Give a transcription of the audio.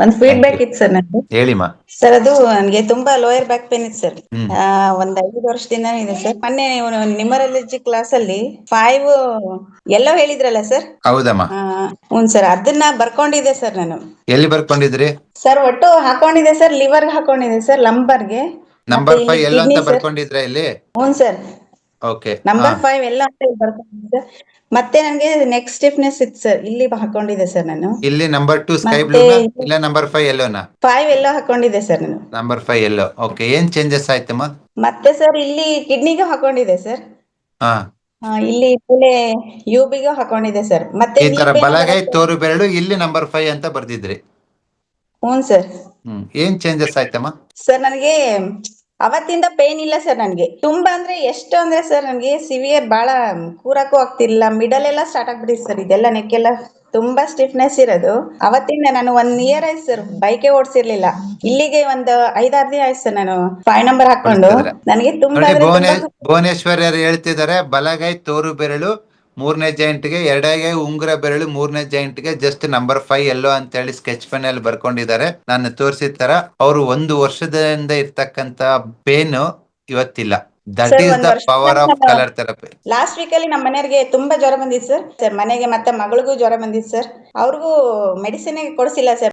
ಒಂದ್ ಫೀಡ್ಬ್ಯಾಕ್ ಇತ್ತು ಸರ್ ನಂದು. ಹೇಳಿಮ್ಮ ಸರ್ ಅದು ನನಗೆ ತುಂಬಾ ಲೋಯರ್ ಬ್ಯಾಕ್ ಪೇನ್ ಇತ್ತು ಸರ್ ಹ್ಮ್. ಒಂದ್ ಐದು ವರ್ಷದಿಂದ ಇದೆ ಸರ್ ಮೊನ್ನೆ ನ್ಯೂಮರಾಲಜಿ ಕ್ಲಾಸ್ ಅಲ್ಲಿ ಫೈವ್ ಎಲ್ಲೋ ಹೇಳಿದ್ರಲ್ಲ ಸರ್ ಹೌದಮ್ಮ. ಹ್ಞೂ ಸರ್ ಅದನ್ನ ಬರ್ಕೊಂಡಿದ್ದೆ ಸರ್ ನಾನು. ಎಲ್ಲಿ ಬರ್ಕೊಂಡಿದ್ರಿ? ಸರ್ ಒಟ್ಟು ಹಾಕೊಂಡಿದೆ ಸರ್ ಲಿವರ್ ಹಾಕೊಂಡಿದೆ ಸರ್ ಲಂಬರ್ಗೆ ನಂಬರ್ ಫೈವ್ ಎಲ್ಲೋ ಅಂತ ಬರ್ಕೊಂಡಿದ್ರ ಇಲ್ಲಿ? ಹ್ಞೂ ಸರ್ ಓಕೆ ನಂಬರ್ ಫೈವ್ ಎಲ್ಲ ಬರ್ಕೊಂಡಿದೆ ಸರ್ ಮತ್ತೆ ನನಗೆ ನೆಕ್ಸ್ಟ್ ಸ್ಟಿಫ್ನೆಸ್ ಇತ್ತು ಸರ್ ಇಲ್ಲಿ ಹಾಕೊಂಡಿದೆ ಸರ್ ನಾನು. ಇಲ್ಲಿ ನಂಬರ್ ಟು ಸ್ಕೈ ಬ್ಲೂ ಇಲ್ಲ ನಂಬರ್ ಫೈವ್ ಎಲ್ಲೋನಾ ಫೈವ್ ಎಲ್ಲೋ ಹಾಕೊಂಡಿದೆ ಸರ್ ನಾನು. ನಂಬರ್ ಫೈವ್ ಎಲ್ಲೋ ಓಕೆ ಏನ್ ಚೇಂಜಸ್ ಆಯ್ತಮ್ಮ ಮತ್ತೆ ಸರ್ ಇಲ್ಲಿ ಕಿಡ್ನಿಗೂ ಹಾಕೊಂಡಿದೆ ಸರ್ ಹಾ. ಇಲ್ಲಿ ಮೇಲೆ ಯೂಬಿಗೂ ಹಾಕೊಂಡಿದೆ ಸರ್ ಮತ್ತೆ ಈ ತರ ಬಲಗೈ ತೋರು ಬೆರಳು ಇಲ್ಲಿ ನಂಬರ್ ಫೈವ್ ಅಂತ ಬರ್ದಿದ್ರಿ. ಹ್ಞೂ ಸರ್ ಹ್ಮ್ ಏನ್ ಚೇಂಜಸ್ ಆಯ್ತಮ್ಮ? ಸರ್ ನನಗೆ ಅವತ್ತಿಂದ ಪೇನ್ ಇಲ್ಲ ಸರ್ ನನಗೆ. ತುಂಬಾ ಅಂದ್ರೆ ಎಷ್ಟು ಅಂದ್ರೆ ಸರ್ ನನಗೆ ಸಿವಿಯರ್ ಬಹಳ ಕೂರಕ್ಕೂ ಆಗ್ತಿಲ್ಲ ಮಿಡಲ್ ಎಲ್ಲ ಸ್ಟಾರ್ಟ್ ಆಗ್ಬಿಟ್ಟಿದೆ ಸರ್ ಇದೆಲ್ಲ ನೆಕ್ಕೆಲ್ಲ ತುಂಬಾ ಸ್ಟಿಫ್ನೆಸ್ ಇರೋದು. ಅವತ್ತಿಂದ ನಾನು ಒನ್ ಇಯರ್ ಆಯ್ತು ಸರ್ ಬೈಕೆ ಓಡಿಸಿರ್ಲಿಲ್ಲ. ಇಲ್ಲಿಗೆ ಒಂದು ಐದಾರು ದಿನ ಆಯ್ತು ಸರ್ ನಾನು ಫೈವ್ ನಂಬರ್ ಹಾಕೊಂಡು. ನನಗೆ ತುಂಬಾ ಭುವನೇಶ್ವರ ಹೇಳ್ತಿದ್ದಾರೆ ಬಲಗೈ ತೋರು ಬೆರಳು ಮೂರನೇ ಜಾಯಿಂಟ್ಗೆ ಎರಡಾಗೆ ಉಂಗುರ ಬೆರಳು ಮೂರನೇ ಜಾಯಿಂಟ್ಗೆ ಜಸ್ಟ್ ನಂಬರ್ ಫೈವ್ ಎಲ್ಲೋ ಅಂತ ಹೇಳಿ ಸ್ಕೆಚ್ ಪೆನ್ ಅಲ್ಲಿ ಬರ್ಕೊಂಡಿದ್ದಾರೆ. ನಾನು ತೋರಿಸಿದ ತರ ಅವರು ಒಂದು ವರ್ಷದಿಂದ ಇರ್ತಕ್ಕಂತ ಪೇನ್ ಇವತ್ತಿಲ್ಲ. That is the power of colour therapy last week ಅಲ್ಲಿ ನಮ್ಮ ಮನೆಯವರಿಗೆ ತುಂಬಾ ಜ್ವರ ಬಂದಿತ್ತು ಸರ್ ಸರ್ ಮನೆಗೆ ಮತ್ತೆ ಮಗಳಿಗೂ ಜ್ವರ ಬಂದಿತ್ತು ಸರ್ ಅವ್ರಿಗೂ ಮೆಡಿಸಿನ್ ಕೊಡಿಸಿಲ್ಲ ಸರ್